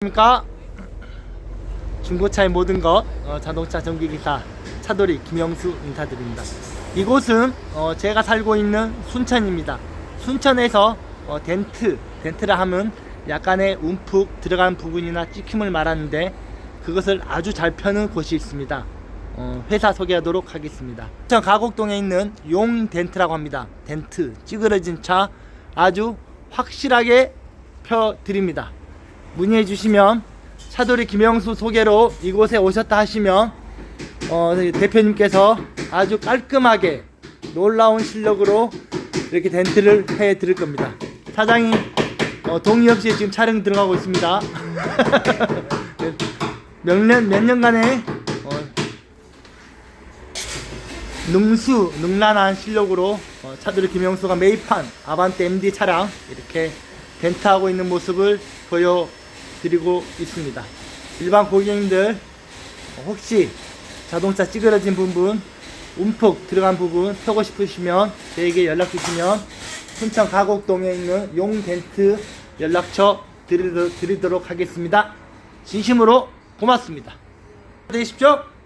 안녕하십니까? 중고차의 모든 것 어, 자동차 전기기사 차돌이 김영수 인사드립니다. 이곳은 어, 제가 살고 있는 순천입니다. 순천에서 어, 덴트 덴트라 하면 약간의 움푹 들어간 부분이나 찍힘을 말하는데 그것을 아주 잘 펴는 곳이 있습니다. 어, 회사 소개하도록 하겠습니다. 순천 가곡동에 있는 용 덴트라고 합니다. 덴트 찌그러진 차 아주 확실하게 펴 드립니다 문의해 주시면 차돌이 김영수 소개로 이곳에 오셨다 하시면 어, 대표님께서 아주 깔끔하게 놀라운 실력으로 이렇게 덴트를 해 드릴 겁니다. 사장이 어, 동의 없이 지금 촬영 들어가고 있습니다. 몇 년, 몇 년간의 어, 능수, 능란한 실력으로 어, 차돌이 김영수가 매입한 아반떼 MD 차량 이렇게 덴트하고 있는 모습을 보여 드리고 있습니다. 일반 고객님들 어, 혹시 자동차 찌그러진 부분, 움푹 들어간 부분 펴고 싶으시면 저에게 연락 주시면 순천 가곡동에 있는 용 덴트 연락처 드리도록 하겠습니다. 진심으로 고맙습니다. 되십시오.